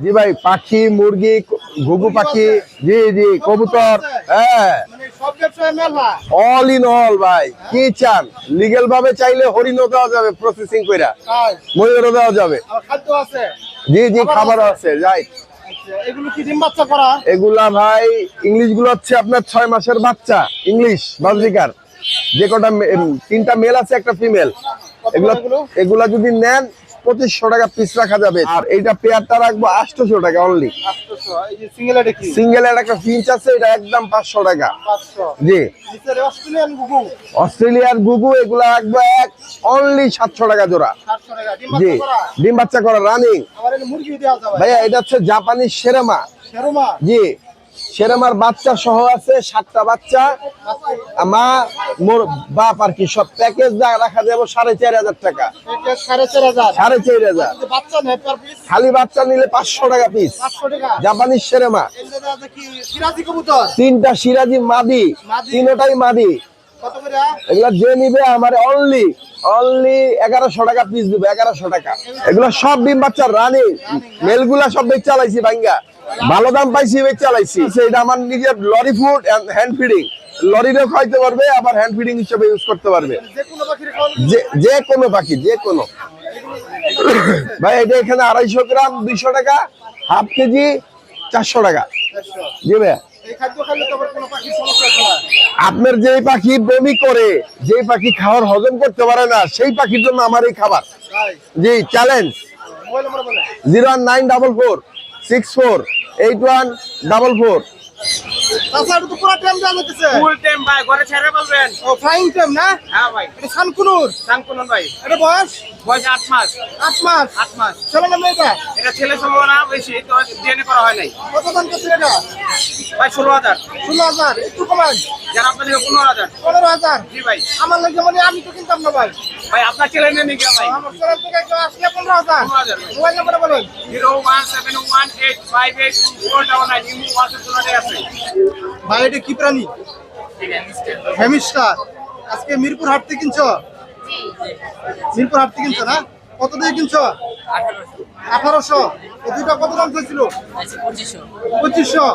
জি ভাই পাখি মুরগি ঘুঘু পাখি জি জি কবুতর হ্যাঁ। অল ইন অল ভাই কি চান? লিগেল ভাবে চাইলে হরিণও দেওয়া যাবে প্রসেসিং কইরা। ময়ূরও দেওয়া যাবে। জি জি খাবার আছে। রাইট আচ্ছা, এগুলো ভাই ইংলিশগুলো হচ্ছে আপনার ছয় মাসের বাচ্চা ইংলিশ বাজরিকার যে কটা তিনটা মেল আছে একটা ফিমেল? এগুলা যদি নেন পঁচিশশো টাকা পিস রাখা যাবে। আর এইটা পেয়ারটা রাখব আটশোশো টাকা অনলি সিঙ্গেল একটা ফিঞ্চ আছে এটা একদম পাঁচশো টাকা। জি। অস্ট্রেলিয়ার গুগু। এগুলা রাখব এক অনলি সাতশো টাকা জোড়া। জি। ডিম বাচ্চা করা রানিং ভাইয়া এটা হচ্ছে জাপানি সেরেমা জি। সেরেমার বাচ্চা সহ আছে সাতটা বাচ্চা। মা মোর বাপ আর কি সব প্যাকেজ দা রাখা যাব সাড়ে চার হাজার টাকা। সাড়ে চার হাজার। খালি বাচ্চা নিলে পাঁচশো টাকা পিস জাপানি সেরেমা। তিনটা সিরাজি মাদি। তিনটাই মাদি। এগুলা যে নিবে আমার অনলি অনলি এগারোশো টাকা পিস দিবে এগারোশো টাকা। এগুলো সব ডিম বাচ্চা রানিং। মেলগুলা সব বেচ চালাইছি ভাঙ্গা। ভালো দাম পাইছি বেচ চালাইছি সেটা আমার নিজের লরি ফুড হ্যান্ড ফিডিং লরিরেও খাইতে পারবে আবার হ্যান্ড ফিডিং হিসেবে ইউজ করতে পারবে। যে কোনো যে যে কোনো পাখি যে কোনো। ভাই এটা এখানে আড়াইশো গ্রাম দুইশো টাকা হাফ কেজি চারশো টাকা। জি ভাইয়া। আপনার যে পাখি বমি করে যে পাখি খাওয়ার হজম করতে পারে না সেই পাখির জন্য আমার এই খাবার। জি challenge zero one nine double four six four eight one double four. তাছাড়া এটা তো পুরো টাইম দেওয়া যেতেছে ফুল টাইম ভাই ঘরে ছেড়ে বলবেন। ও ফ্লাইং টাইম না? হ্যাঁ ভাই। এটা সানকুনুর সাংকুনন ভাই। এটা বয়স? বয়স আট মাস। আট মাস? আট মাস। ছেলে নামে এটা এটা ছেলে সম্ভাবনা বেশি তো ডিএনএ করা হয় নাই। কত দাম করছে এটা ভাই ষোলো হাজার। ষোলো হাজার একটু কমান। যারা আপনাদের পনেরো হাজার। পনেরো হাজার? জি ভাই। আমার লাগে মানে আমি তো কিনতাম না ভাই। ভাই আপনার ভাই। আমার ছেলের থেকে কেউ আসলে পনেরো হাজার। মোবাইল বলেন। Zero one seven one eight five eight four double nine. Imo WhatsApp দুটোতে আছে। ভাই এটা কি প্রাণী? হ্যামিস্টার। আজকে মিরপুর হাট থেকে কিনছো? মিরপুর হাট থেকে কিনছো না? কত দিয়ে কিনছো? আঠারোশো। এই কত দাম চাইছিল? পঁচিশশো।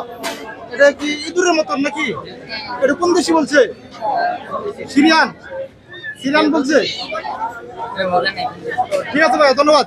এটা কি ইঁদুরের মতন নাকি? এটা কোন দেশি বলছে? সিরিয়ান। সিরিয়ান বলছে ঠিক আছে ভাই ধন্যবাদ।